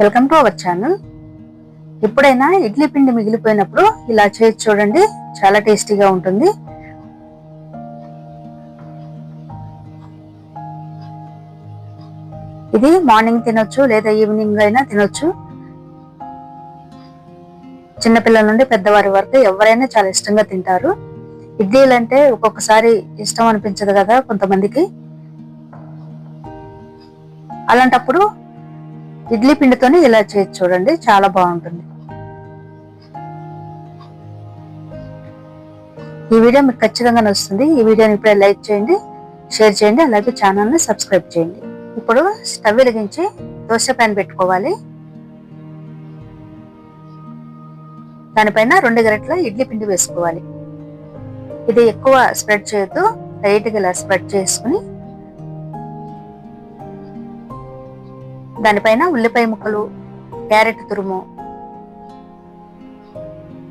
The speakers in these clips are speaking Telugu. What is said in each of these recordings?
వెల్కమ్ టు అవర్ ఛానల్ ఎప్పుడైనా ఇడ్లీ పిండి మిగిలిపోయినప్పుడు ఇలా చేసి చూడండి. చాలా టేస్టీగా ఉంటుంది. ఇది మార్నింగ్ తినొచ్చు లేదా ఈవినింగ్ అయినా తినొచ్చు. చిన్నపిల్లల నుండి పెద్దవారి వరకు ఎవరైనా చాలా ఇష్టంగా తింటారు. ఇడ్లీలు అంటే ఒక్కొక్కసారి ఇష్టం అనిపించదు కదా కొంతమందికి. అలాంటప్పుడు ఇడ్లీ పిండితోనే ఇలా చేసి చూడండి చాలా బాగుంటుంది. ఈ వీడియో మీకు ఖచ్చితంగా నచ్చుతుంది ఈ వీడియోని ఇప్పుడే లైక్ చేయండి షేర్ చేయండి అలాగే ఛానల్ని సబ్స్క్రైబ్ చేయండి. ఇప్పుడు స్టవ్ వెలిగించి దోశ ప్యాన్ పెట్టుకోవాలి. దానిపైన రెండు గరెట్ల ఇడ్లీ పిండి వేసుకోవాలి. ఇది ఎక్కువ స్ప్రెడ్ చేయొద్దు లైట్గా ఇలా స్ప్రెడ్ చేసుకుని దానిపైన ఉల్లిపాయ ముక్కలు క్యారెట్ తురుము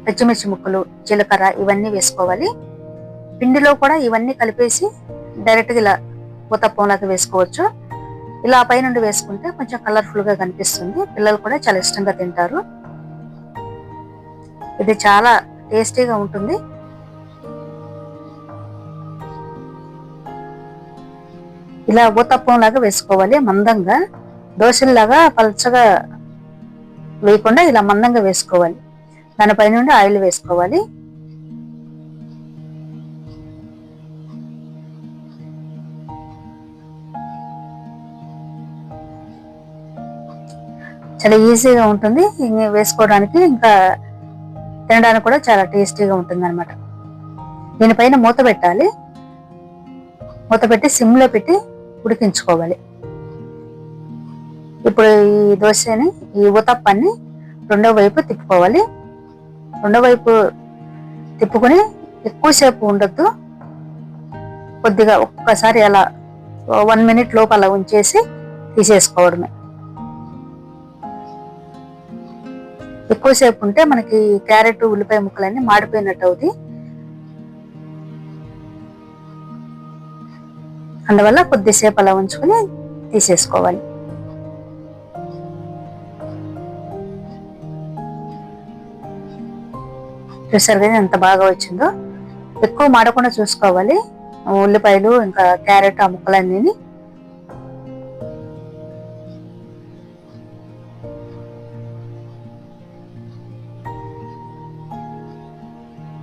పచ్చిమిర్చి ముక్కలు జీలకర్ర ఇవన్నీ వేసుకోవాలి. పిండిలో కూడా ఇవన్నీ కలిపేసి డైరెక్ట్గా ఇలా ఊతప్పంలాగా వేసుకోవచ్చు. ఇలా పైనుండి వేసుకుంటే కొంచెం కలర్ఫుల్గా కనిపిస్తుంది. పిల్లలు కూడా చాలా ఇష్టంగా తింటారు. ఇది చాలా టేస్టీగా ఉంటుంది. ఇలా ఊతప్పంలాగా వేసుకోవాలి మందంగా. దోశల్లాగా పలచగా వేయకుండా ఇలా మందంగా వేసుకోవాలి. దానిపై నుండి ఆయిల్ వేసుకోవాలి. చాలా ఈజీగా ఉంటుంది. వేసుకోవడానికి ఇంకా తినడానికి కూడా చాలా టేస్టీగా ఉంటుంది అనమాట దీనిపైన మూత పెట్టాలి. మూత పెట్టి సిమ్లో పెట్టి ఉడికించుకోవాలి. ఇప్పుడు ఈ దోశని ఈ ఉతప్పని రెండో వైపు తిప్పుకోవాలి. రెండో వైపు తిప్పుకొని ఎక్కువసేపు ఉండొద్దు. కొద్దిగా ఒక్కసారి అలా వన్ మినిట్ లోపు అలా ఉంచేసి తీసేసుకోవడమే. ఎక్కువసేపు ఉంటే మనకి క్యారెట్ ఉల్లిపాయ ముక్కలన్నీ మాడిపోయినట్టు అవుతుంది అందువల్ల కొద్దిసేపు అలా ఉంచుకొని తీసేసుకోవాలి. చూసారు కదా ఎంత బాగా వచ్చిందో ఎక్కువ మాడకుండా చూసుకోవాలి. ఉల్లిపాయలు ఇంకా క్యారెట్ ఆ ముక్కలన్నీ.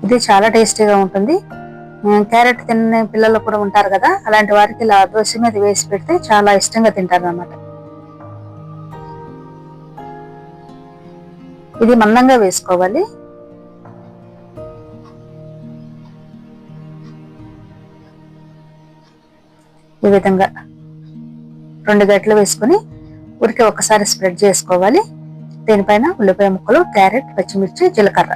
ఇది చాలా టేస్టీగా ఉంటుంది. క్యారెట్ తినే పిల్లలు కూడా ఉంటారు కదా అలాంటి వారికి ఇలా దోశ మీద వేసి పెడితే చాలా ఇష్టంగా తింటారు అన్నమాట ఇది మందంగా వేసుకోవాలి. ఈ విధంగా రెండు గట్లు వేసుకుని ఉరికి ఒకసారి స్ప్రెడ్ చేసుకోవాలి. దీనిపైన ఉల్లిపాయ ముక్కలు క్యారెట్ పచ్చిమిర్చి జీలకర్ర.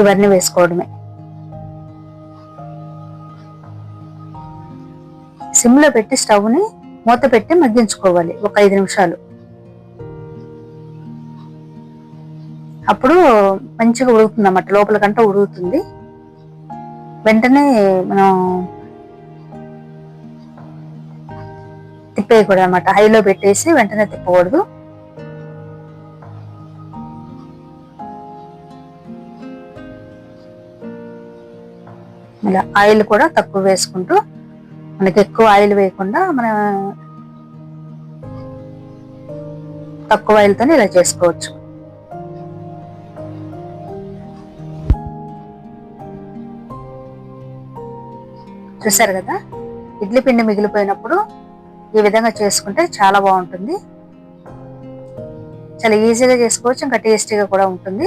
ఇవన్నీ వేసుకోవడమే. సిమ్లో పెట్టి స్టవ్ని మూత పెట్టి మగ్గించుకోవాలి. ఒక ఐదు నిమిషాలు. అప్పుడు మంచిగా ఉడుకుతుంది అన్నమాట లోపల కంటే ఉడుకుతుంది. వెంటనే మనం తిప్పేయకూడదు అనమాట హైలో పెట్టేసి వెంటనే తిప్పకూడదు. ఇలా ఆయిల్ కూడా తక్కువ వేసుకుంటూ మనకి ఎక్కువ ఆయిల్ వేయకుండా మన తక్కువ ఆయిల్తోనే ఇలా చేసుకోవచ్చు. చూసారు కదా? ఇడ్లీ పిండి మిగిలిపోయినప్పుడు ఈ విధంగా చేసుకుంటే చాలా బాగుంటుంది. చాలా ఈజీగా చేసుకోవచ్చు ఇంకా టేస్టీగా కూడా ఉంటుంది.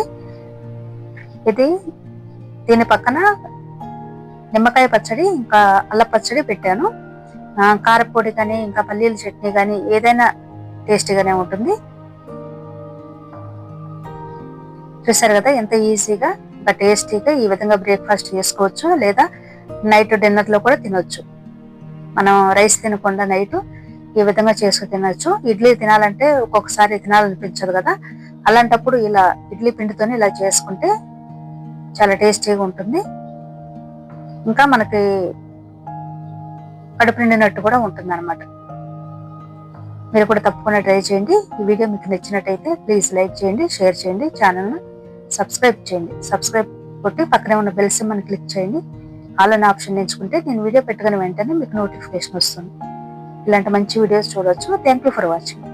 ఇది దీని పక్కన నిమ్మకాయ పచ్చడి ఇంకా అల్ల పచ్చడి పెట్టాను. కారపొడి కానీ ఇంకా పల్లీల చట్నీ కానీ ఏదైనా టేస్టీగానే ఉంటుంది. చూసారు కదా? ఎంత ఈజీగా ఇంకా టేస్టీగా ఈ విధంగా బ్రేక్ఫాస్ట్ చేసుకోవచ్చు. లేదా నైట్ డిన్నర్లో కూడా తినొచ్చు. మనం రైస్ తినకుండా నైట్ ఈ విధంగా చేసుకు తినొచ్చు. ఇడ్లీ తినాలంటే ఒక్కొక్కసారి తినాలనిపించదు కదా. అలాంటప్పుడు ఇలా ఇడ్లీ పిండితోనే ఇలా చేసుకుంటే చాలా టేస్టీగా ఉంటుంది. ఇంకా మనకి కడుపు నిండినట్టు కూడా ఉంటుంది అనమాట మీరు కూడా తప్పకుండా ట్రై చేయండి. ఈ వీడియో మీకు నచ్చినట్టయితే ప్లీజ్ లైక్ చేయండి షేర్ చేయండి ఛానల్ను సబ్స్క్రైబ్ చేయండి. సబ్స్క్రైబ్ కొట్టి పక్కనే ఉన్న బెల్ మనం క్లిక్ చేయండి. ఆల్ ఆప్షన్ ఎంచుకుంటే నేను వీడియో పెట్టగానే వెంటనే మీకు నోటిఫికేషన్ వస్తుంది. ఇలాంటి మంచి వీడియోస్ చూడవచ్చు థ్యాంక్ యూ ఫర్ వాచింగ్